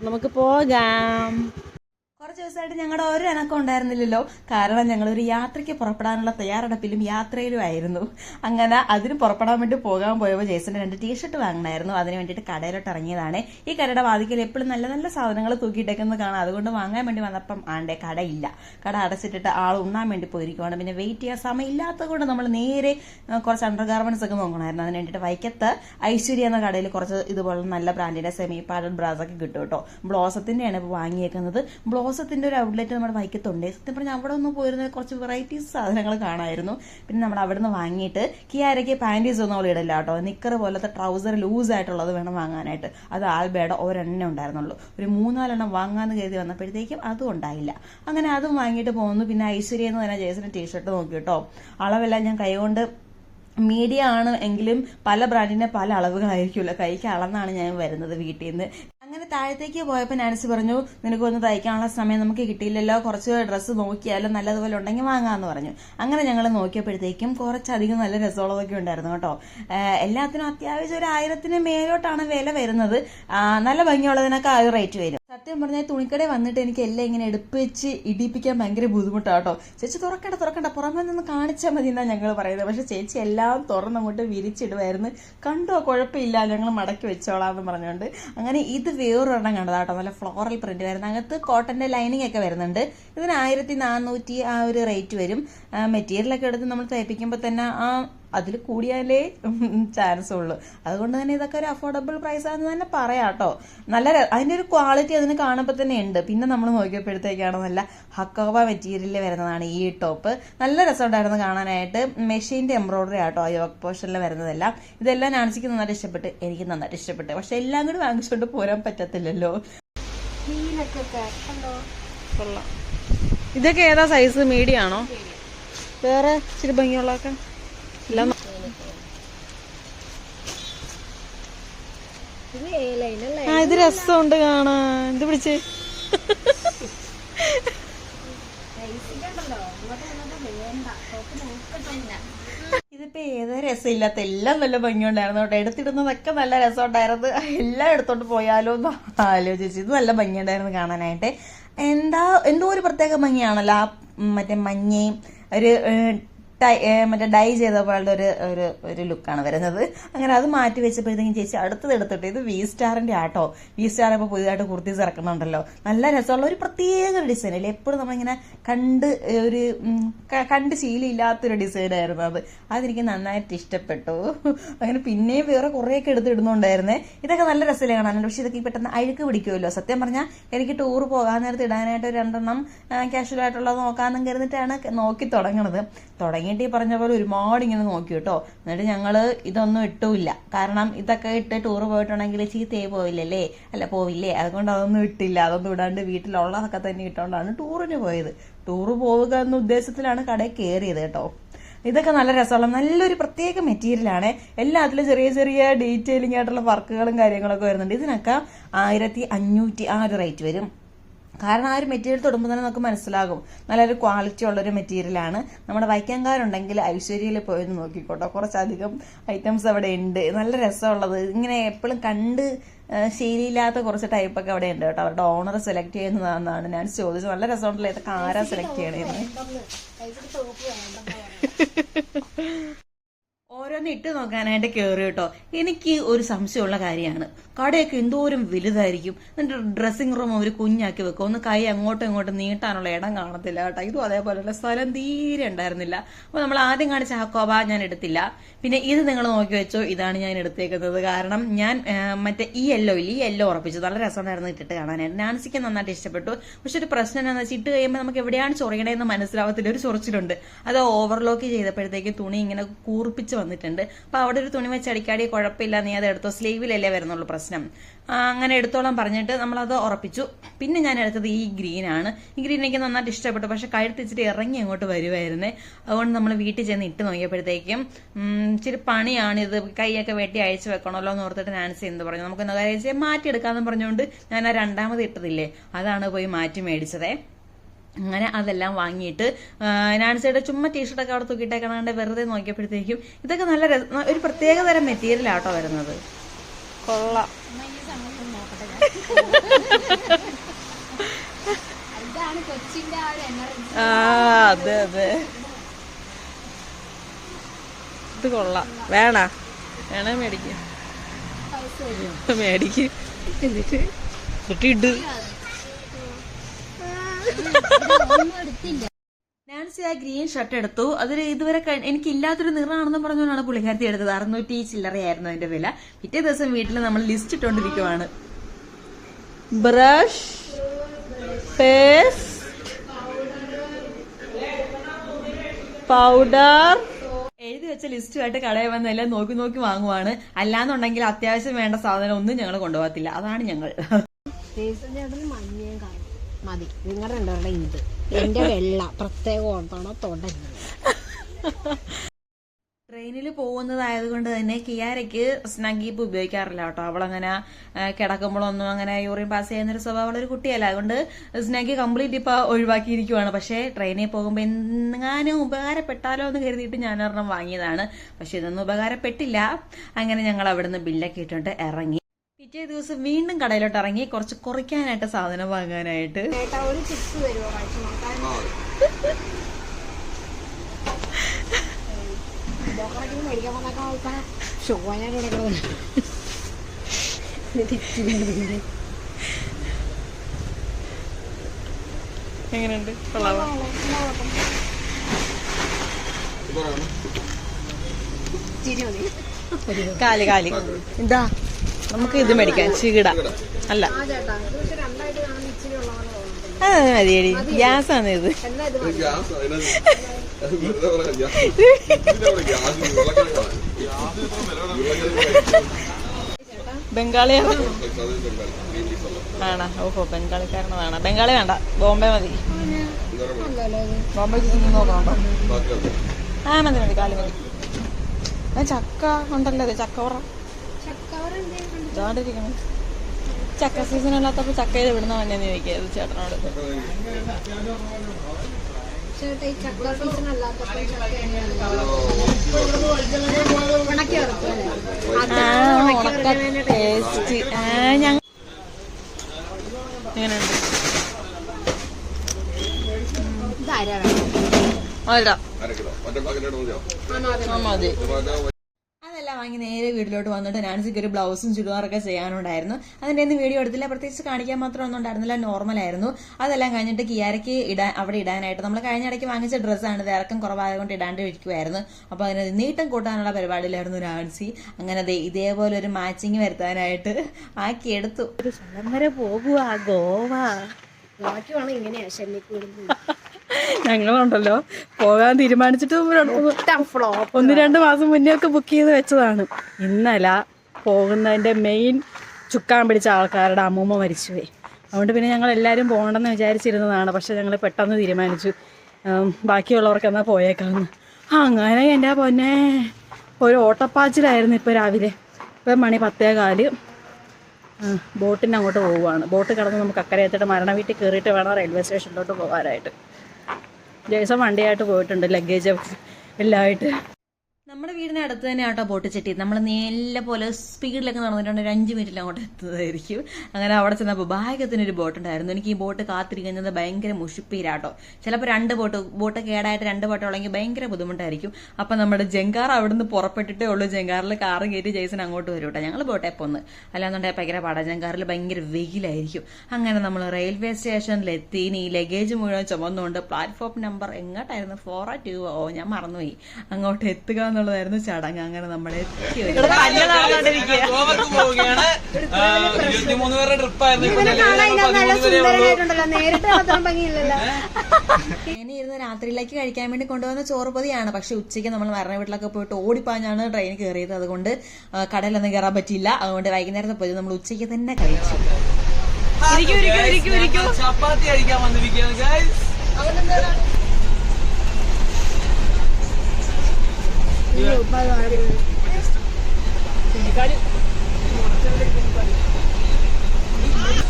നമുക്ക് പോകാം. കുറച്ച് ദിവസമായിട്ട് ഞങ്ങളുടെ ഒരു അനക്കം ഉണ്ടായിരുന്നില്ലല്ലോ. കാരണം ഞങ്ങൾ ഒരു യാത്രയ്ക്ക് പുറപ്പെടാനുള്ള തയ്യാറെടുപ്പിലും യാത്രയിലും ആയിരുന്നു. അങ്ങനെ അതിന് പുറപ്പെടാൻ വേണ്ടി പോകാൻ പോയപ്പോൾ ജേസന്റെ രണ്ട് ടീഷർട്ട് വാങ്ങണമായിരുന്നു അതിന് വേണ്ടിയിട്ട് കടയിലോട്ട് ഇറങ്ങിയതാണ്. ഈ കടയുടെ വാതിക്കൽ എപ്പോഴും നല്ല നല്ല സാധനങ്ങൾ തൂക്കിയിട്ടേക്കുന്നത് കാണാം. അതുകൊണ്ട് വാങ്ങാൻ വേണ്ടി വന്നപ്പം ആണ്ടേ കടയില്ല. കട അടച്ചിട്ടിട്ട് ആൾ ഉണ്ണാൻ വേണ്ടി പോയിരിക്കുവാണ്. പിന്നെ വെയിറ്റ് ചെയ്യാൻ സമയം ഇല്ലാത്തത് കൊണ്ട് നമ്മൾ നേരെ കുറച്ച് അണ്ടർ ഗാർമെന്റ്സ് ഒക്കെ നോക്കണമായിരുന്നു അതിന് വേണ്ടിയിട്ട് വൈക്കത്ത് ഐശ്വര്യ എന്ന കടയിൽ കുറച്ച് ഇതുപോലെ നല്ല ബ്രാൻഡിന്റെ സെമി പാഡഡ് ബ്രാസ് ഒക്കെ കിട്ടും കേട്ടോ. ബ്ലോസത്തിന്റെയാണ് ഇപ്പോൾ വാങ്ങിയേക്കുന്നത്. ബ്ലോസത്തിന്റെ ഒരു ഔട്ട്ലെറ്റ് നമ്മുടെ വൈക്കത്തുണ്ട്. സത്യം പറഞ്ഞാൽ അവിടെ ഒന്ന് പോയിരുന്ന കുറച്ച് വെറൈറ്റീസ് സാധനങ്ങൾ കാണായിരുന്നു. പിന്നെ നമ്മൾ അവിടെ നിന്ന് വാങ്ങിയിട്ട് കിയാരയ്ക്ക് പാന്റീസ് ഒന്നും അവൾ ഇടില്ല കേട്ടോ. നിക്കർ പോലത്തെ ട്രൗസർ ലൂസ് ആയിട്ടുള്ളത് വേണം വാങ്ങാനായിട്ട്. അത് ആൽബയുടെ ഒരെണ്ണം ഉണ്ടായിരുന്നുള്ളൂ. ഒരു മൂന്നാലെണ്ണം വാങ്ങാന്ന് കരുതി വന്നപ്പോഴത്തേക്കും അതും ഉണ്ടായില്ല. അങ്ങനെ അതും വാങ്ങിയിട്ട് പോകുന്നു പിന്നെ ഐശ്വര്യ എന്ന് പറഞ്ഞ ജേസിന്റെ ടീഷർട്ട് നോക്കി കേട്ടോ. അളവെല്ലാം ഞാൻ കൈകൊണ്ട് മീഡിയ ആണ് എങ്കിലും പല ബ്രാൻഡിന്റെ പല അളവുകളായിരിക്കുമല്ലോ. കൈക്ക് അളന്നാണ് ഞാൻ വരുന്നത് വീട്ടിൽ നിന്ന് അങ്ങനെ താഴത്തേക്ക് പോയപ്പോൾ നാൻസി പറഞ്ഞു നിനക്കൊന്ന് തയ്ക്കാനുള്ള സമയം നമുക്ക് കിട്ടിയില്ലല്ലോ. കുറച്ച് ഡ്രസ്സ് നോക്കിയാലും നല്ലതുപോലെ ഉണ്ടെങ്കിൽ വാങ്ങാമെന്ന് പറഞ്ഞു. അങ്ങനെ ഞങ്ങൾ നോക്കിയപ്പോഴത്തേക്കും കുറച്ചധികം നല്ല രസമുള്ളതൊക്കെ ഉണ്ടായിരുന്നു കേട്ടോ. എല്ലാത്തിനും അത്യാവശ്യം ഒരു ആയിരത്തിന് മേലോട്ടാണ് വില വരുന്നത്. നല്ല ഭംഗിയുള്ളതിനൊക്കെ ആ റേറ്റ് വരും. സത്യം പറഞ്ഞാൽ തുണിക്കട വന്നിട്ട് എനിക്ക് എല്ലാം ഇങ്ങനെ എടുപ്പിച്ച് ഇടിപ്പിക്കാൻ ഭയങ്കര ബുദ്ധിമുട്ടാണ് കേട്ടോ ചേച്ചി തുറക്കണ്ട തുറക്കണ്ട. പുറമെ നിന്ന് കാണിച്ചാൽ മതി എന്നാണ് ഞങ്ങൾ പറയുന്നത്. പക്ഷെ ചേച്ചി എല്ലാം തുറന്നങ്ങോട്ട് വിരിച്ചിടുമായിരുന്നു കണ്ടോ കുഴപ്പമില്ല ഞങ്ങൾ മടക്കി വെച്ചോളാം എന്ന് പറഞ്ഞുകൊണ്ട് അങ്ങനെ ഇത് വേറൊരെണ്ണം കണ്ടതാട്ടോ. നല്ല ഫ്ലോറൽ പ്രിന്റ് വരുന്ന. അകത്ത് കോട്ടന്റെ ലൈനിങ് ഒക്കെ വരുന്നുണ്ട്. ഇതിന് ആയിരത്തി നാനൂറ്റി ആ ഒരു റേറ്റ് വരും. മെറ്റീരിയലൊക്കെ എടുത്ത് നമ്മൾ തയ്പ്പിക്കുമ്പോൾ തന്നെ ആ അതിൽ കൂടിയാലേ ചാൻസ് ഉള്ളൂ. അതുകൊണ്ട് തന്നെ ഇതൊക്കെ ഒരു അഫോർഡബിൾ പ്രൈസ് ആണെന്ന് തന്നെ പറയാം കേട്ടോ നല്ല അതിന്റെ ഒരു ക്വാളിറ്റി അതിന് കാണുമ്പോൾ തന്നെ ഉണ്ട്. പിന്നെ നമ്മൾ നോക്കിയപ്പോഴത്തേക്കാണ് നല്ല ഹക്കോബ മെറ്റീരിയലിൽ വരുന്നതാണ് ഈ ടോപ്പ് നല്ല രസമുണ്ടായിരുന്നു കാണാനായിട്ട്. മെഷീന്റെ എംബ്രോയിഡറി ആട്ടോ യോക്ക് പോർഷനിൽ വരുന്നതെല്ലാം. ഇതെല്ലാം നാൻസിക്ക് നന്നായിട്ട് ഇഷ്ടപ്പെട്ട് എനിക്ക് നന്നായിട്ട് ഇഷ്ടപ്പെട്ട്. പക്ഷെ എല്ലാം കൂടി വാങ്ങിച്ചുകൊണ്ട് പോരാൻ പറ്റത്തില്ലല്ലോ. ഇതൊക്കെ ഏതാ സൈസ് മീഡിയം ആണോ? വേറെ ഇച്ചിരി ഭംഗിയുള്ളതൊക്കെ? എല്ലാം ആ ഇത് രസമുണ്ട് കാണാൻ. ഇത് പിടിച്ച്? ഇതിപ്പോ ഏതാ രസമില്ലാത്ത എല്ലാം നല്ല ഭംഗിയുണ്ടായിരുന്നു കേട്ടോ. എടുത്തിടുന്നതൊക്കെ നല്ല രസമുണ്ടായിരുന്നു. എല്ലാം എടുത്തോണ്ട് പോയാലോ എന്ന് ആലോചിച്ചു. ഇത് നല്ല ഭംഗിയുണ്ടായിരുന്നു കാണാനായിട്ട്. എന്താ എന്തോ ഒരു പ്രത്യേക ഭംഗിയാണല്ലോ. ആ മറ്റേ മഞ്ഞയും ഒരു ടൈ- മറ്റേ ഡൈ ചെയ്ത പോലുള്ള ഒരു ഒരു ഒരു ലുക്കാണ് വരുന്നത്. അങ്ങനെ അത് മാറ്റി വെച്ചപ്പോഴത്തേക്കും ചേച്ചി അടുത്തത് എടുത്തിട്ട് ഇത് വി സ്റ്റാറിന്റെ ആട്ടോ. വി സ്റ്റാർ ഇപ്പോൾ പുതിയതായിട്ട് കുർത്തീസ് ഇറക്കുന്നുണ്ടല്ലോ. നല്ല രസമുള്ള ഒരു പ്രത്യേക ഡിസൈൻ അല്ലേ? എപ്പോഴും നമ്മളിങ്ങനെ കണ്ട് ഒരു കണ്ട് ശീലമില്ലാത്തൊരു ഡിസൈൻ ആയിരുന്നു അത്. അതെനിക്ക് നന്നായിട്ട് ഇഷ്ടപ്പെട്ടു. അങ്ങനെ പിന്നെയും വേറെ കുറേയൊക്കെ എടുത്ത് ഇടുന്നുണ്ടായിരുന്നേ ഇതൊക്കെ നല്ല രസമല്ലേ കാണാനുണ്ട് പക്ഷെ ഇതൊക്കെ പെട്ടെന്ന് അഴുക്ക് പിടിക്കുമല്ലോ. സത്യം പറഞ്ഞാൽ എനിക്ക് ടൂർ പോകാൻ നേരത്തെ ഇടാനായിട്ട് രണ്ടെണ്ണം കാഷ്വൽ ആയിട്ടുള്ളത് നോക്കാമെന്നും കരുതിയിട്ടാണ് നോക്കി തുടങ്ങണത്. തുടങ്ങിയിട്ട് ഈ പറഞ്ഞ പോലെ ഒരുപാട് ഇങ്ങനെ നോക്കി കേട്ടോ. എന്നിട്ട് ഞങ്ങൾ ഇതൊന്നും ഇട്ടില്ല. കാരണം ഇതൊക്കെ ഇട്ട് ടൂർ പോയിട്ടുണ്ടെങ്കിൽ ചീത്തയായി പോയില്ലല്ലേ? അല്ല പോവില്ലേ? അതുകൊണ്ട് അതൊന്നും ഇട്ടില്ല. അതൊന്നും ഇടാണ്ട് വീട്ടിലുള്ളതൊക്കെ തന്നെ ഇട്ടുകൊണ്ടാണ് ടൂറിന് പോയത്. ടൂർ പോവുക എന്ന ഉദ്ദേശത്തിലാണ് കടയിൽ കയറിയത് കേട്ടോ. ഇതൊക്കെ നല്ല രസമുള്ള നല്ലൊരു പ്രത്യേക മെറ്റീരിയലാണ് എല്ലാത്തിലും ചെറിയ ചെറിയ ഡീറ്റെയിലിംഗ് ആയിട്ടുള്ള വർക്കുകളും കാര്യങ്ങളൊക്കെ വരുന്നുണ്ട്. ഇതിനൊക്കെ ആയിരത്തി അഞ്ഞൂറ്റി ആ ഒരു റേറ്റ് വരും. കാരണം ആ ഒരു മെറ്റീരിയൽ തൊടുമ്പോൾ തന്നെ നമുക്ക് മനസ്സിലാകും. നല്ലൊരു ക്വാളിറ്റി ഉള്ളൊരു മെറ്റീരിയലാണ് നമ്മുടെ വൈക്കങ്കാരുണ്ടെങ്കിൽ ഐശ്വര്യയിൽ പോയെന്ന് നോക്കിക്കോട്ടോ. കുറച്ചധികം ഐറ്റംസ് അവിടെ ഉണ്ട്. നല്ല രസമുള്ളത്. ഇങ്ങനെ എപ്പോഴും കണ്ട് ആ, ശീലയില്ലാത്ത കുറച്ച് ടൈപ്പൊക്കെ അവിടെ ഉണ്ട് കേട്ടോ. അവരുടെ ഓണർ സെലക്ട് ചെയ്യുന്നതാണെന്നാണ് ഞാൻ ചോദിച്ചത്. നല്ല രസമുണ്ടല്ലോ. ഇതൊക്കെ ആരാ സെലക്ട് ചെയ്യണേന്ന്? ഓരോന്ന് ഇട്ട് നോക്കാനായിട്ട് കയറി കേട്ടോ. എനിക്ക് ഒരു സംശയമുള്ള കാര്യമാണ്. കടയൊക്കെ എന്തോരം വലുതായിരിക്കും. എന്നിട്ട് ഡ്രസ്സിംഗ് റൂം അവർ കുഞ്ഞാക്കി വെക്കും. ഒന്ന് കൈ അങ്ങോട്ടും ഇങ്ങോട്ടും നീട്ടാനുള്ള ഇടം കാണത്തില്ല കേട്ടോ. ഇതും അതേപോലെയുള്ള സ്ഥലം തീരെ ഉണ്ടായിരുന്നില്ല. അപ്പൊ നമ്മൾ ആദ്യം കാണിച്ച ഹക്കോബ ഞാൻ എടുത്തില്ല. പിന്നെ ഇത് നിങ്ങൾ നോക്കി വെച്ചോ ഇതാണ് ഞാൻ എടുത്തേക്കുന്നത്. കാരണം ഞാൻ മറ്റേ ഈ യെല്ലോ ഇല്ല ഈ യെല്ലോ ഉറപ്പിച്ചു. നല്ല രസമുണ്ടായിരുന്നു ഇട്ടിട്ട് കാണാനായിട്ട് നാൻസിക്ക് നന്നായിട്ട് ഇഷ്ടപ്പെട്ടു. പക്ഷെ ഒരു പ്രശ്നം എന്താണെന്ന് വെച്ചാൽ ഇട്ട് കഴിയുമ്പോൾ നമുക്ക് എവിടെയാണ് ചൊറിയണേന്ന് മനസ്സിലാവത്തില്ല. ഒരു ചൊറിച്ചിലുണ്ട്. അത് ഓവർലോക്ക് ചെയ്തപ്പോഴത്തേക്ക് തുണി ഇങ്ങനെ കൂർപ്പിച്ച് വന്നിട്ടുണ്ട്. അപ്പോൾ അവിടെ ഒരു തുണി വെച്ച് അടിക്കാടി കുഴപ്പമില്ല നീ അത് എടുത്തോ. സ്ലീവിലല്ലേ വരുന്നുള്ളൂ പ്രശ്നം. അങ്ങനെ എടുത്തോളാം പറഞ്ഞിട്ട് നമ്മളത് ഉറപ്പിച്ചു. പിന്നെ ഞാൻ എടുത്തത് ഈ ഗ്രീനാണ് ഈ ഗ്രീൻ എനിക്ക് നന്നായിട്ട് ഇഷ്ടപ്പെട്ടു. പക്ഷെ കഴുത്തിച്ചിട്ട് ഇറങ്ങി അങ്ങോട്ട് വരുമായിരുന്നേ അതുകൊണ്ട് നമ്മൾ വീട്ടിൽ ചെന്ന് ഇട്ട് നോക്കിയപ്പോഴത്തേക്കും ഇച്ചിരി പണിയാണിത്. കൈയൊക്കെ വെട്ടി അയച്ചു വെക്കണമല്ലോ എന്ന് ഓർത്തിട്ട് നാൻസി എന്ത് പറഞ്ഞു. നമുക്ക് എന്താ കാര്യം മാറ്റിയെടുക്കാന്ന് പറഞ്ഞുകൊണ്ട് ഞാൻ ആ രണ്ടാമത് ഇട്ടതില്ലേ അതാണ് പോയി മാറ്റി മേടിച്ചതേ. അങ്ങനെ അതെല്ലാം വാങ്ങിയിട്ട് നാൻസിയുടെ ചുമ്മാ ടീഷർട്ടൊക്കെ അവിടെ തൂക്കിയിട്ടേക്കണാണ്ട് വെറുതെ നോക്കിയപ്പോഴത്തേക്കും ഇതൊക്കെ നല്ല ഒരു പ്രത്യേക തരം മെറ്റീരിയൽ ആട്ടോ വരുന്നത്. കൊള്ളാം. ഇതാണ് കൊച്ചിന്റെ ആ എനർജി ആ അതെ അതെ. ഇത് കൊള്ളാം. വേണ? വേണ മേടിക്കും. മേടിക്കും. എന്നിട്ട് എന്നിട്ട് ഇട് ഒന്നും എടുത്തില്ല നാൻസി ആ ഗ്രീൻ ഷർട്ട് എടുത്തു. അതിൽ ഇതുവരെ എനിക്ക് ഇല്ലാത്തൊരു നിറമാണെന്ന് പറഞ്ഞുകൊണ്ടാണ് പുള്ളിക്കാരത്തി എടുത്തത്. അറുന്നൂറ്റി ചില്ലറയായിരുന്നു അതിന്റെ വില. പിറ്റേ ദിവസം വീട്ടിൽ നമ്മൾ ലിസ്റ്റ് ഇട്ടുകൊണ്ടിരിക്കുവാണ് ബ്രഷ് പൗഡർ. എഴുതി വെച്ച ലിസ്റ്റുമായിട്ട് കടയിൽ വന്ന് നോക്കി നോക്കി വാങ്ങുവാണ്. അല്ലാന്നുണ്ടെങ്കിൽ അത്യാവശ്യം വേണ്ട സാധനം ഒന്നും ഞങ്ങൾ കൊണ്ടുപോകത്തില്ല. അതാണ് ഞങ്ങൾ. മതി. നിങ്ങളുടെ രണ്ടുപേരുടെ ഇത് എന്റെ വെള്ള പ്രത്യേക ഓർത്താണോ തൊണ്ടല്ല ട്രെയിനിൽ പോകുന്നതായത് കൊണ്ട് തന്നെ കിയാരയ്ക്ക് സ്നഗീപ്പ് ഉപയോഗിക്കാറില്ല കേട്ടോ. അവളങ്ങനെ കിടക്കുമ്പോഴൊന്നും അങ്ങനെ യൂറിൻ പാസ് ചെയ്യുന്നൊരു സ്വഭാവമുള്ള ഒരു കുട്ടിയല്ല. അതുകൊണ്ട് സ്നഗി കംപ്ലീറ്റ് ഇപ്പൊ ഒഴിവാക്കിയിരിക്കുവാണ്. പക്ഷേ ട്രെയിനിൽ പോകുമ്പോൾ എങ്ങാനും ഉപകാരപ്പെട്ടാലോ എന്ന് കരുതിയിട്ട് ഞാൻ ഒരെണ്ണം വാങ്ങിയതാണ്. പക്ഷെ ഇതൊന്നും ഉപകാരപ്പെട്ടില്ല. അങ്ങനെ ഞങ്ങൾ അവിടുന്ന് ബില്ലൊക്കെ ഇട്ടിട്ട് ഇറങ്ങി. പിറ്റേ ദിവസം വീണ്ടും കടയിലോട്ട് ഇറങ്ങി കുറച്ച് കുറയ്ക്കാനായിട്ട് സാധനം വാങ്ങാനായിട്ട്. ഒരു ചിപ്സ് തരുമോ കഴിച്ചു എങ്ങനെയുണ്ട്? കൊള്ളാമോ കാലി എന്താ കാൽ കാൽ. ഇതാ. നമുക്ക് ഇത് മേടിക്കാം ചീകിട. അല്ല. മതിയടി ഗ്യാസ് ആണ് ഇത്. ബംഗാളിയാണ്. ബംഗാളി. ആണോ. ഓഹോ ബംഗാളിക്കാരനാണ് ബംഗാളി വേണ്ട. ബോംബെ മതി. ബോംബെ നോക്കണോ ആ മതി മതി. കാലി മതി. ചക്ക ഉണ്ടല്ലോ ചക്കവറ ചക്ക ഇതാണ്ടിരിക്കണം ചക്ക സീസൺ അല്ലാത്തപ്പോ ചക്ക ഇത് ഇവിടുന്ന് വന്നെന്ന് ചോദിക്കുക ഇത് ചേട്ടനോട്. ടേസ്റ്റ് ആ ഞങ്ങ എങ്ങനെയുണ്ട് ഇതാരാ? വേണം അല്ല അര കിലോ. മറ്റേ പാക്കറ്റ് മതിയോ? ആ മതി. വാങ്ങി നേരെ വീട്ടിലോട്ട് വന്നിട്ട് നാൻസിക്ക് ഒരു ബ്ലൗസും ചുരിദാറൊക്കെ ചെയ്യാനുണ്ടായിരുന്നു. അതിന്റെ ഒന്നും വീഡിയോ എടുത്തില്ല. പ്രത്യേകിച്ച് കാണിക്കാൻ മാത്രം ഒന്നും ഉണ്ടായിരുന്നില്ല. നോർമൽ ആയിരുന്നു. അതെല്ലാം കഴിഞ്ഞിട്ട് കിയാരയ്ക്ക് ഇടാൻ അവിടെ ഇടാനായിട്ട് നമ്മൾ കഴിഞ്ഞ ഇടയ്ക്ക് വാങ്ങിച്ച ഡ്രസ്സാണ് ഇത് ഇറക്കം കുറവായതുകൊണ്ട് ഇടാണ്ട് ഇരിക്കുമായിരുന്നു അപ്പോൾ അതിന് നീട്ടം കൂട്ടാനുള്ള പരിപാടിയിലായിരുന്നു നാൻസി. അങ്ങനെ അതെ ഇതേപോലെ ഒരു മാച്ചിങ് വരുത്താനായിട്ട് ആക്കി എടുത്തു. ഒരു സ്ഥലം വരെ പോകുക ഗോവ. ബാക്കി വേണം ഇങ്ങനെയാ ഷെല്ലിക്കൂടുന്നത് ഞങ്ങളുണ്ടല്ലോ. പോകാൻ തീരുമാനിച്ചിട്ട് ഒന്ന് രണ്ട് മാസം മുന്നേ ഒക്കെ ബുക്ക് ചെയ്ത് വെച്ചതാണ്. ഇന്നല പോകുന്നതിന്റെ മെയിൻ ചുക്കാൻ പിടിച്ച ആൾക്കാരുടെ അമ്മൂമ്മ മരിച്ചുപോയി. അതുകൊണ്ട് പിന്നെ ഞങ്ങൾ എല്ലാവരും പോകണമെന്ന് വിചാരിച്ചിരുന്നതാണ്. പക്ഷെ ഞങ്ങൾ പെട്ടെന്ന് തീരുമാനിച്ചു. ബാക്കിയുള്ളവർക്ക് എന്നാൽ പോയേക്കാമെന്ന് അങ്ങനെ എന്റെ പൊന്നെ ഒരു ഓട്ടപ്പാച്ചിലായിരുന്നു ഇപ്പോൾ രാവിലെ. ഇപ്പം മണി പത്തേ കാൽ. ബോട്ടിന്റെ ബോട്ടിന് അങ്ങോട്ട് പോവുകയാണ്. ബോട്ട് കിടന്ന് നമുക്ക് അക്കരെ എത്തിയിട്ട് മരണ വീട്ടിൽ കയറിയിട്ട് വേണം റെയിൽവേ സ്റ്റേഷനിലോട്ട് പോകാനായിട്ട്. ജേസം വണ്ടിയായിട്ട് പോയിട്ടുണ്ട്. ലഗേജ് എല്ലാമായിട്ട്. വീടിന് അടുത്ത് തന്നെ ആട്ടോ ബോട്ട് ചെട്ടി. നമ്മൾ നേരെ പോലെ സ്പീഡിലൊക്കെ നടന്നിട്ടുണ്ട്. ഒരു അഞ്ച് മിനിറ്റിൽ അങ്ങോട്ട് എത്തുന്നതായിരിക്കും. അങ്ങനെ അവിടെ ചെന്നപ്പോൾ ഭാഗ്യത്തിന് ഒരു ബോട്ട് ഉണ്ടായിരുന്നു എനിക്ക് ഈ ബോട്ട് കാത്തിരിക്കുന്നത് ഭയങ്കര മുഷിപ്പീരാട്ടോ. ചിലപ്പോൾ രണ്ട് ബോട്ട് ബോട്ട് കേടായിട്ട് രണ്ട് ബോട്ട് ഉള്ളെങ്കിൽ ഭയങ്കര ബുദ്ധിമുട്ടായിരിക്കും. അപ്പം നമ്മുടെ ജങ്കാർ അവിടുന്ന് പുറപ്പെട്ടിട്ടേ ഉള്ളൂ. ജങ്കാറിൽ കാറ് കയറ്റി ജയ്സൺ അങ്ങോട്ട് വരും കേട്ടോ. ഞങ്ങൾ ബോട്ടെ പോന്ന് അല്ലാന്നുണ്ടെങ്കിൽ ഭയങ്കര പാടാ. ജങ്കാറിൽ ഭയങ്കര വെയിലായിരിക്കും. അങ്ങനെ നമ്മൾ റെയിൽവേ സ്റ്റേഷനിലെത്തി. ഇനി ലഗേജ് മുഴുവൻ ചുമന്നുകൊണ്ട് പ്ലാറ്റ്ഫോം നമ്പർ എങ്ങോട്ടായിരുന്നു? Four two. ഓ ഞാൻ മറന്നുപോയി. അങ്ങോട്ട് എത്തുക എന്നുള്ളതായിരുന്നു ചടങ്ങ് അങ്ങനെ നമ്മളെ ഇനി ഇരുന്ന് രാത്രിയിലേക്ക് കഴിക്കാൻ വേണ്ടി കൊണ്ടുവന്ന ചോറ് പൊതിയാണ്. പക്ഷെ ഉച്ചയ്ക്ക് നമ്മൾ മരണ വീട്ടിലൊക്കെ പോയിട്ട് ഓടിപ്പാഞ്ഞാണ് ട്രെയിൻ കയറിയത്. അതുകൊണ്ട് കടലൊന്നും കടയിലൊന്നും കയറാൻ പറ്റിയില്ല. അതുകൊണ്ട് വൈകുന്നേരത്തെ പോയി നമ്മൾ ഉച്ചയ്ക്ക് തന്നെ കഴിച്ചു. ചപ്പാത്തി കഴിക്കാൻ വന്നിരിക്കുകയാണ് ഗൈസ്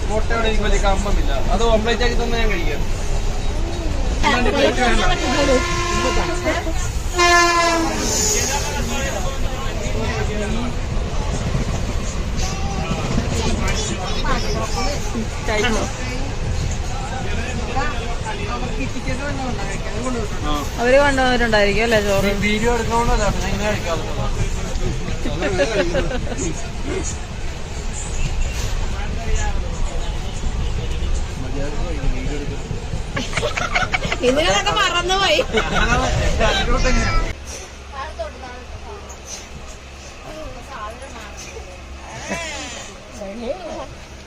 മുട്ടയോടെ എനിക്ക് വലിയ കമ്പമില്ല അത് ഓംപ്ലേറ്റ് ആക്കി തന്നെ ഞാൻ കഴിക്കാം അല്ലാണ്ട് plate വേണ്ട. കഴിച്ചോ ടിക്കറ്റ് തന്നെ ഉണ്ടായിരിക്കും അതുകൊണ്ട് വിട്ടു. അവർ കൊണ്ടുവന്നിട്ടുണ്ടായിരിക്കും അല്ലേ ചോറ്? വീഡിയോ കഴിക്കാറുള്ളത്. ഇന്നലൊക്കെ മറന്നുപോയി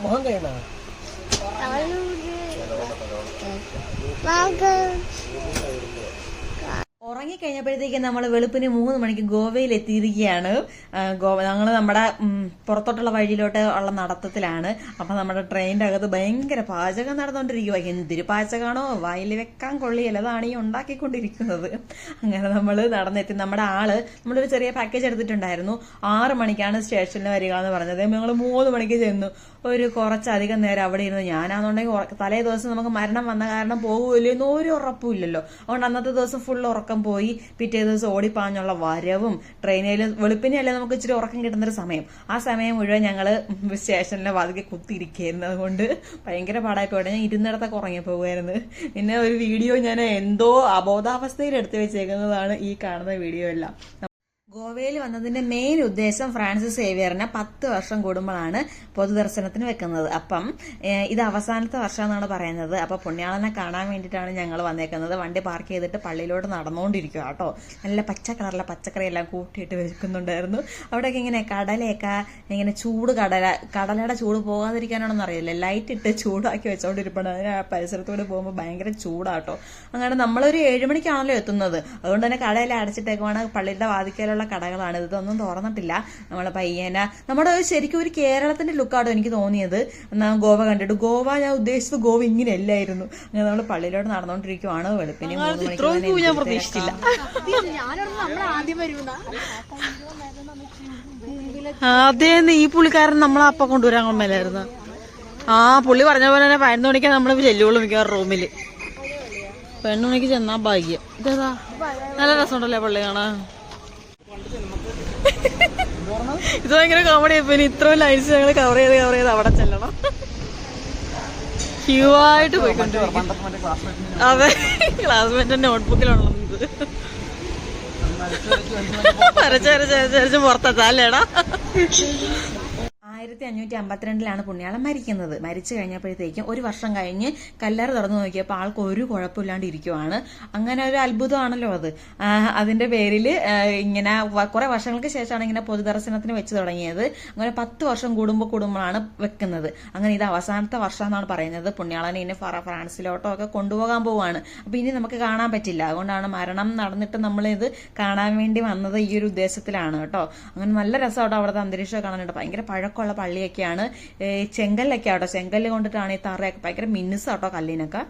മോഹൻ കഴിയണ Welcome. ഉറങ്ങിക്കഴിഞ്ഞപ്പോഴത്തേക്കും നമ്മൾ വെളുപ്പിന് മൂന്ന് മണിക്ക് ഗോവയിൽ എത്തിയിരിക്കുകയാണ്. ഗോവ ഞങ്ങൾ നമ്മുടെ പുറത്തോട്ടുള്ള വഴിയിലോട്ട് ഉള്ള നടത്തത്തിലാണ്. അപ്പം നമ്മുടെ ട്രെയിനിന്റെ അകത്ത് ഭയങ്കര പാചകം നടന്നുകൊണ്ടിരിക്കുക എന്തൊരു പാചകമാണോ? വായിൽ വെക്കാൻ കൊള്ളിയല്ല. അതാണ് ഈ ഉണ്ടാക്കിക്കൊണ്ടിരിക്കുന്നത്. അങ്ങനെ നമ്മൾ നടന്നെത്തി. നമ്മുടെ ആൾ നമ്മളൊരു ചെറിയ പാക്കേജ് എടുത്തിട്ടുണ്ടായിരുന്നു. ആറ് മണിക്കാണ് സ്റ്റേഷനിൽ വരിക എന്ന് പറഞ്ഞത്. ഞങ്ങൾ മൂന്ന് മണിക്ക് ചെന്നു. ഒരു കുറച്ചധികം നേരം അവിടെ ഇരുന്നു. ഞാനാണെന്നുണ്ടെങ്കിൽ തലേ ദിവസം നമുക്ക് മരണം വന്ന കാരണം പോകുമല്ലോ എന്ന് ഒരു ഉറപ്പുമില്ലല്ലോ അതുകൊണ്ട് അന്നത്തെ ദിവസം ഫുൾ ഉറക്കം പോയി പിറ്റേ ദിവസം ഓടിപ്പാഞ്ഞുള്ള വരവും ട്രെയിനിൽ വെളുപ്പിനെയല്ലേ നമുക്ക് ഇച്ചിരി ഉറക്കം കിട്ടുന്നൊരു സമയം. ആ സമയം മുഴുവൻ ഞങ്ങൾ സ്റ്റേഷനിലെ വാതിക്കെ കുത്തിയിരിക്കുന്നത് കൊണ്ട് ഭയങ്കര പാടായി ഞാൻ ഇരുന്നിടത്തൊക്കെ ഉറങ്ങി പോകുമായിരുന്നു പിന്നെ ഒരു വീഡിയോ ഞാൻ എന്തോ അബോധാവസ്ഥയിൽ എടുത്തു വെച്ചേക്കുന്നതാണ് ഈ കാണുന്ന വീഡിയോ എല്ലാം. ഗോവയിൽ വന്നതിന്റെ മെയിൻ ഉദ്ദേശം ഫ്രാൻസിസ് സേവിയറിനെ പത്ത് വർഷം കൂടുമ്പോഴാണ് പൊതുദർശനത്തിന് വെക്കുന്നത്. അപ്പം ഇത് അവസാനത്തെ വർഷം എന്നാണ് പറയുന്നത്. അപ്പൊ പുണ്യാളനെ കാണാൻ വേണ്ടിയിട്ടാണ് ഞങ്ങൾ വന്നേക്കുന്നത്. വണ്ടി പാർക്ക് ചെയ്തിട്ട് പള്ളിയിലോട്ട് നടന്നുകൊണ്ടിരിക്കുക കേട്ടോ. നല്ല പച്ച കളറിലെ പച്ചക്കറി എല്ലാം കൂട്ടിയിട്ട് വെക്കുന്നുണ്ടായിരുന്നു. അവിടെയൊക്കെ ഇങ്ങനെ കടലയൊക്കെ ഇങ്ങനെ ചൂട് കടല കടലയുടെ ചൂട് പോകാതിരിക്കാനാണെന്ന് അറിയില്ല? ലൈറ്റ് ഇട്ട് ചൂടാക്കി വെച്ചോണ്ടിരിപ്പുണ്ട്. അതിന് ആ പരിസരത്തൂടെ പോകുമ്പോൾ ഭയങ്കര ചൂടാട്ടോ അങ്ങനെ നമ്മളൊരു ഏഴുമണിക്കാണല്ലോ എത്തുന്നത്. അതുകൊണ്ട് തന്നെ കടയിൽ അടച്ചിട്ടേക്കുവാണ്. പള്ളിയുടെ വാതിക്കലുള്ള കടകളാണ്. ഇതൊന്നും തുറന്നിട്ടില്ല. നമ്മളെ പയ്യന. നമ്മുടെ ശരിക്കും ഒരു കേരളത്തിന്റെ ലുക്കാണോ എനിക്ക് തോന്നിയത്. എന്നാ ഗോവ കണ്ടിട്ട്. ഗോവ ഞാൻ ഉദ്ദേശിച്ചത് ഗോവ ഇങ്ങനെയല്ലായിരുന്നു. അങ്ങനെ നമ്മൾ പള്ളിയിലോട്ട് നടന്നുകൊണ്ടിരിക്കുവാണ് വെളുപ്പിനെ മണിക്ക് ഞാൻ പ്രതീക്ഷിച്ചില്ല. ഈ പുള്ളിക്കാരൻ നമ്മളെ അപ്പ കൊണ്ടുവരാൻ കൊണ്ടല്ലായിരുന്നു ആ പുള്ളി പറഞ്ഞ പോലെ തന്നെ പതിനൊന്ന് മണിക്കാണ് നമ്മൾ ചെല്ലുള്ളൂ മിക്കവാറും റൂമിൽ. പതിനൊന്ന് മണിക്ക് ചെന്നാ ഭാഗ്യം. ഇതേതാ? നല്ല രസമുണ്ടല്ലേ പള്ളി കാണാൻ? ഇത് ഭയങ്കര കോമഡി പിന്നെ ഇത്രയും ലൈൻസ് ഞങ്ങൾ കവർ ചെയ്ത് കവർ ചെയ്ത് അവിടെ ചെല്ലണം. ക്യൂ ആയിട്ട് പോയിക്കൊണ്ടിരിക്കും അതെ. ക്ലാസ്മേറ്റ് നോട്ട്ബുക്കിലുള്ളത് വരച്ച് വരച്ച് വരച്ച് വരച്ച് പുറത്തെത്താം അല്ലേടാ? ആയിരത്തി അഞ്ഞൂറ്റി അമ്പത്തിരണ്ടിലാണ് പുണ്യാളം മരിക്കുന്നത്. മരിച്ചു കഴിഞ്ഞപ്പോഴത്തേക്കും ഒരു വർഷം കഴിഞ്ഞ് കല്ലറ തുറന്നു നോക്കിയപ്പോൾ ആൾക്ക് ഒരു കുഴപ്പമില്ലാണ്ട് ഇരിക്കുവാണ് അങ്ങനെ ഒരു അത്ഭുതമാണല്ലോ അത്. അതിന്റെ പേരിൽ ഇങ്ങനെ കുറെ വർഷങ്ങൾക്ക് ശേഷമാണ് ഇങ്ങനെ പൊതുദർശനത്തിന് വെച്ച് തുടങ്ങിയത്. അങ്ങനെ പത്ത് വർഷം കൂടുമ്പോൾ കൂടുമ്പോഴാണ് വെക്കുന്നത്. അങ്ങനെ ഇത് അവസാനത്തെ വർഷം എന്നാണ് പറയുന്നത്. പുണ്യാളനെ ഇനി ഫ്രാൻസിലോട്ടോ ഒക്കെ കൊണ്ടുപോകാൻ പോവാണ്. അപ്പൊ ഇനി നമുക്ക് കാണാൻ പറ്റില്ല. അതുകൊണ്ടാണ് മരണം നടന്നിട്ട് നമ്മൾ ഇത് കാണാൻ വേണ്ടി വന്നത് ഈ ഒരു ഉദ്ദേശത്തിലാണ് കേട്ടോ. അങ്ങനെ നല്ല രസമാട്ടോ അവിടുത്തെ അന്തരീക്ഷം കാണാനുണ്ട് ഭയങ്കര പഴക്കമുള്ള പള്ളിയൊക്കെയാണ്. ഏ, ചെങ്കല്ലൊക്കെ ആട്ടോ. ചെങ്കല്ല് കൊണ്ടിട്ടാണ് ഈ തറയൊക്കെ ഭയങ്കര മിനുസാട്ടോ കല്ലിനൊക്കെ.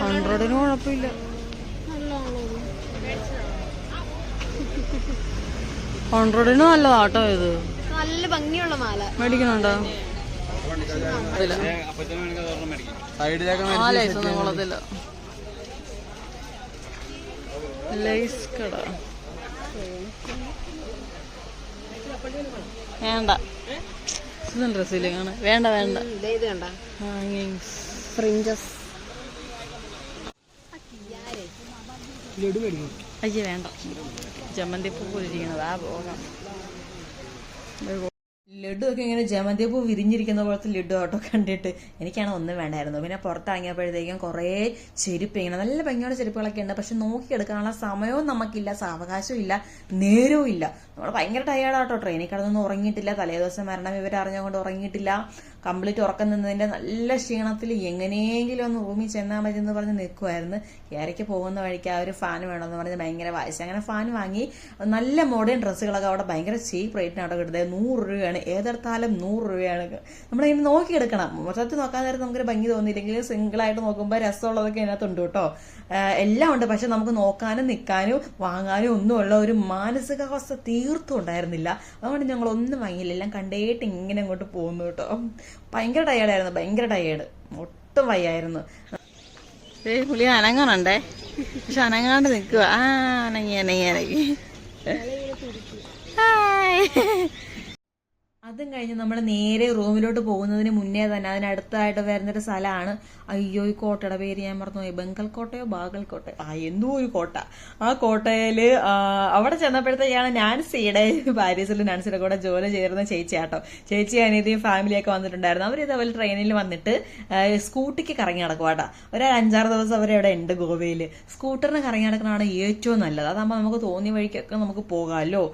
ഹൺഡ്രഡിന് കുഴപ്പമില്ല. ഹൺഡ്രഡിന് നല്ലതാട്ടോ ഇത്. നല്ല ഭംഗിയുള്ള മാല. മേടിക്കണുണ്ടോ സൈഡിലേക്ക് കൊള്ളത്തില്ല ലൈസ് കട വേണ്ട. ഇതും ഡ്രസ്സില്ല കാണാൻ വേണ്ട വേണ്ട. ഹാങ്ങിങ്സ്. ഫ്രിഞ്ചസ്. അയ്യ വേണ്ട. ജമന്തി പൂ പോലിരിക്കണത് ആ പോകാം. ലഡു ഒക്കെ ഇങ്ങനെ ജമന്തിപ്പൂ വിരിഞ്ഞിരിക്കുന്ന പോലത്തെ ലഡു ഓട്ടോ കണ്ടിട്ട്. എനിക്കാണ് ഒന്നും വേണ്ടായിരുന്നു. പിന്നെ പുറത്തിറങ്ങിയപ്പോഴത്തേക്കും കുറേ ചെരുപ്പ് ഇങ്ങനെ നല്ല ഭംഗിയുള്ള ചെരുപ്പുകളൊക്കെ ഉണ്ട്. പക്ഷെ നോക്കിയെടുക്കാനുള്ള സമയവും നമുക്കില്ല സാവകാശവും ഇല്ല നേരവും ഇല്ല. നമ്മൾ ഭയങ്കര ടയേർഡാട്ടോ ട്രെയിനിൽ കിടന്നൊന്നും ഉറങ്ങിയിട്ടില്ല. തലേദിവസം മരണം വിവരം അറിഞ്ഞുകൊണ്ട് ഉറങ്ങിയിട്ടില്ല. കംപ്ലീറ്റ് ഉറക്കം നിന്നതിന്റെ നല്ല ക്ഷീണത്തിൽ എങ്ങനെയെങ്കിലും ഒന്ന് റൂമിൽ ചെന്നാൽ മതി എന്ന് പറഞ്ഞ് നിൽക്കുമായിരുന്നു ഇരയ്ക്ക് പോകുന്ന വഴിക്ക് ആ ഒരു ഫാൻ വേണമെന്ന് പറഞ്ഞ് ഭയങ്കര വായിച്ചു അങ്ങനെ ഫാൻ വാങ്ങി. നല്ല മോഡേൺ ഡ്രസ്സുകളൊക്കെ അവിടെ ഭയങ്കര ചീപ്പ് റേറ്റിന് അവിടെ കിട്ടുന്നത്. നൂറ് രൂപയാണ്. ഏതെടുത്താലും നൂറ് രൂപയാണ്. നമ്മളിങ്ങനെ നോക്കിയെടുക്കണം മൊത്തത്തിൽ നോക്കാൻ നേരം നമുക്കൊരു ഭംഗി തോന്നിയില്ലെങ്കിൽ സിംഗിളായിട്ട് നോക്കുമ്പോൾ രസമുള്ളതൊക്കെ അതിനകത്തുണ്ട് കേട്ടോ. എല്ലാം ഉണ്ട്. പക്ഷെ നമുക്ക് നോക്കാനും നിൽക്കാനും വാങ്ങാനും ഒന്നുമുള്ള ഒരു മാനസികാവസ്ഥ തീർത്തും ഉണ്ടായിരുന്നില്ല. അതുകൊണ്ട് ഞങ്ങൾ ഒന്നും വാങ്ങിയില്ല. എല്ലാം കണ്ടേട്ട് ഇങ്ങനെ അങ്ങോട്ട് പോകുന്നു കേട്ടോ. ഭയങ്കര ടയേർഡായിരുന്നു ഭയങ്കര ടയേർഡ് ഒട്ടും വയ്യായിരുന്നു. പുളി അനങ്ങണുണ്ടേ പക്ഷെ അനങ്ങാണ്ട് നിൽക്കുക ആ അനങ്ങി അനങ്ങി അനങ്ങി. അതും കഴിഞ്ഞ് നമ്മൾ നേരെ റൂമിലോട്ട് പോകുന്നതിന് മുന്നേ തന്നെ അതിനടുത്തായിട്ട് വരുന്നൊരു സ്ഥലമാണ്. അയ്യോ ഈ കോട്ടയുടെ പേര് ഞാൻ മറന്നുപോയി. ബംഗൽ കോട്ടയോ ബാഗൽ കോട്ടയോ ആ എന്തോ ഒരു കോട്ട. ആ കോട്ടയിൽ അവിടെ ചെന്നപ്പോഴത്തേക്കാണ് നാൻസിയുടെ പാരീസിൽ നാൻസിയുടെ കൂടെ ജോലി ചേർന്ന ചേച്ചിയാട്ടോ ചേച്ചി അനിയതിയും ഫാമിലിയൊക്കെ വന്നിട്ടുണ്ടായിരുന്നു. അവർ ഇതേപോലെ ട്രെയിനിൽ വന്നിട്ട് സ്കൂട്ടിക്ക് കറങ്ങി നടക്കുവാട്ടോ ഒരു അഞ്ചാറ് ദിവസം ഇവിടെ ഉണ്ട് ഗോവയിൽ സ്കൂട്ടറിന് കറങ്ങി നടക്കുന്നതാണ് ഏറ്റവും നല്ലത്. അതാകുമ്പോൾ നമുക്ക് തോന്നിയ വഴിക്കൊക്കെ നമുക്ക് പോകാമല്ലോ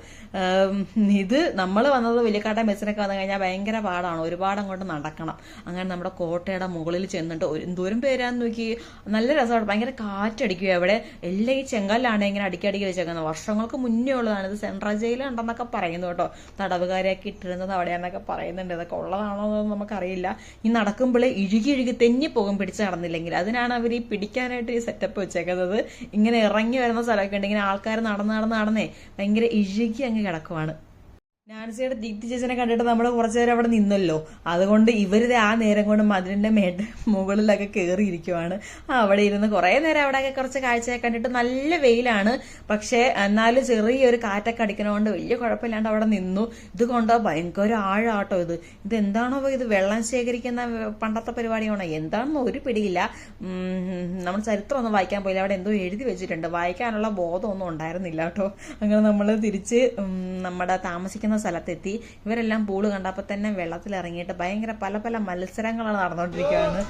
ഇത് നമ്മൾ വന്നത് വലിയക്കാട്ടം ബസ്സിനൊക്കെ വന്നു കഴിഞ്ഞാൽ ഭയങ്കര പാടാണ്. ഒരുപാട് അങ്ങോട്ട് നടക്കണം. അങ്ങനെ നമ്മുടെ കോട്ടയുടെ മുകളിൽ ചെന്നിട്ട് ഒരു എന്തോരം പേരാന്ന് നോക്കി. നല്ല രസമാണ്. ഭയങ്കര കാറ്റടിക്കുക അവിടെ എല്ലാ ഈ ചെങ്കല്ലാണ് ഇങ്ങനെ അടിക്കടിക്ക് വെച്ചേക്കുന്നത്. വർഷങ്ങൾക്ക് മുന്നേ ഉള്ളതാണ്. ഇത് സെൻട്രൽ ജയിലിൽ ഉണ്ടെന്നൊക്കെ പറയുന്നു കേട്ടോ. തടവുകാരെയൊക്കെ ഇട്ടിരുന്നത് അവിടെയാന്നൊക്കെ പറയുന്നുണ്ട്. ഇതൊക്കെ ഉള്ളതാണോ എന്ന് നമുക്കറിയില്ല. ഈ നടക്കുമ്പോൾ ഇഴുകി ഇഴുകി തെന്നി പോകും പിടിച്ച് നടന്നില്ലെങ്കിൽ. അതിനാണ് അവർ ഈ പിടിക്കാനായിട്ട് ഈ സെറ്റപ്പ് വെച്ചേക്കുന്നത്. ഇങ്ങനെ ഇറങ്ങി വരുന്ന സ്ഥലമൊക്കെ ഉണ്ട്. ഇങ്ങനെ ആൾക്കാർ നടന്ന് നടന്ന് നടന്നേ ഭയങ്കര ഇഴുകി അങ്ങ് കിടക്കുവാണ്. നാൻസിയുടെ ദീപ്തി ചേച്ചനെ കണ്ടിട്ട് നമ്മൾ കുറച്ചു നേരം അവിടെ നിന്നല്ലോ. അതുകൊണ്ട് ഇവരിത് ആ നേരം കൊണ്ട് മധുരന്റെ മേട്ട മുകളിലൊക്കെ കയറിയിരിക്കുവാണ് അവിടെ ഇരുന്ന് കുറേ നേരം അവിടെയൊക്കെ കുറച്ച് കാഴ്ചയൊക്കെ കണ്ടിട്ട് നല്ല വെയിലാണ്. പക്ഷേ എന്നാലും ചെറിയൊരു കാറ്റൊക്കെ അടിക്കണോണ്ട് വലിയ കുഴപ്പമില്ലാണ്ട് അവിടെ നിന്നു. ഇത് കൊണ്ടോ ഭയങ്കര ആഴാട്ടോ ഇത്. ഇത് എന്താണോ ഇത് വെള്ളം ശേഖരിക്കുന്ന പണ്ടത്തെ പരിപാടിയാണോ? എന്താണെന്ന് ഒരു പിടിയില്ല. നമ്മൾ ചരിത്രം ഒന്നും വായിക്കാൻ പോയില്ല. അവിടെ എന്തോ എഴുതി വെച്ചിട്ടുണ്ട്. വായിക്കാനുള്ള ബോധമൊന്നും ഉണ്ടായിരുന്നില്ല കേട്ടോ. അങ്ങനെ നമ്മൾ തിരിച്ച് നമ്മുടെ താമസിക്കുന്ന സ്ഥലത്തെത്തി. ഇവരെല്ലാം പൂൾ കണ്ടപ്പോൾ തന്നെ വെള്ളത്തിൽ ഇറങ്ങിയിട്ട് ഭയങ്കര പല പല മത്സരങ്ങളാണ് നടന്നുകൊണ്ടിരിക്കുകയാണ്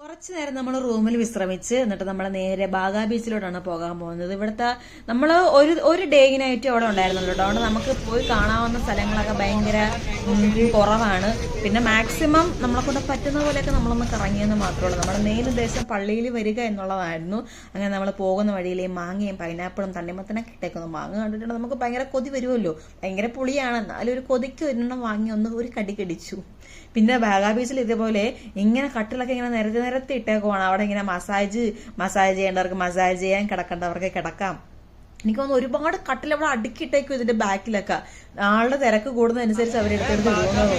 കുറച്ചു നേരം നമ്മൾ റൂമിൽ വിശ്രമിച്ച് എന്നിട്ട് നമ്മൾ നേരെ ബാഗാ ബീച്ചിലോട്ടാണ് പോകാൻ പോകുന്നത്. ഇവിടുത്തെ നമ്മൾ ഒരു ഒരു ഡേയിനായിട്ട് അവിടെ ഉണ്ടായിരുന്നുള്ളൂ കേട്ടോ അതുകൊണ്ട് നമുക്ക് പോയി കാണാവുന്ന സ്ഥലങ്ങളൊക്കെ ഭയങ്കര കുറവാണ്. പിന്നെ മാക്സിമം നമ്മളെ കൊണ്ട് പറ്റുന്ന പോലെയൊക്കെ നമ്മളൊന്ന് കറങ്ങിയെന്ന് മാത്രമേ നമ്മുടെ മെയിൻ ഉദ്ദേശം പള്ളിയിൽ വരിക എന്നുള്ളതായിരുന്നു. അങ്ങനെ നമ്മൾ പോകുന്ന വഴിയിൽ മാങ്ങയും പൈനാപ്പിളും തണ്ണിമത്തനൊക്കെ ഇട്ടേക്കുന്നു. മാങ്ങ കണ്ടിട്ടുണ്ടെങ്കിൽ നമുക്ക് ഭയങ്കര കൊതി വരുമല്ലോ. ഭയങ്കര പുളിയാണ്. എന്നാലും ഒരു കൊതിക്ക് ഒരെണ്ണം വാങ്ങി ഒന്ന് ഒരു കടി കടിച്ചു. പിന്നെ ബാഗാ ബീച്ചിൽ ഇതേപോലെ ഇങ്ങനെ കട്ടിലൊക്കെ ഇങ്ങനെ നിരത്തി നിരത്തി ഇട്ടേക്കുവാണ് അവിടെ ഇങ്ങനെ മസാജ് മസാജ് ചെയ്യേണ്ടവർക്ക് മസാജ് ചെയ്യാൻ കിടക്കേണ്ടവർക്ക് കിടക്കാം എനിക്ക് തോന്നുന്നു ഒരുപാട് കട്ടിൽ അവിടെ അടുക്കിട്ടേക്കും ഇതിന്റെ ബാക്കിലൊക്കെ ആളുടെ തിരക്ക് കൂടുന്നതനുസരിച്ച് അവരെടുത്തെടുത്ത് തോന്നുന്നു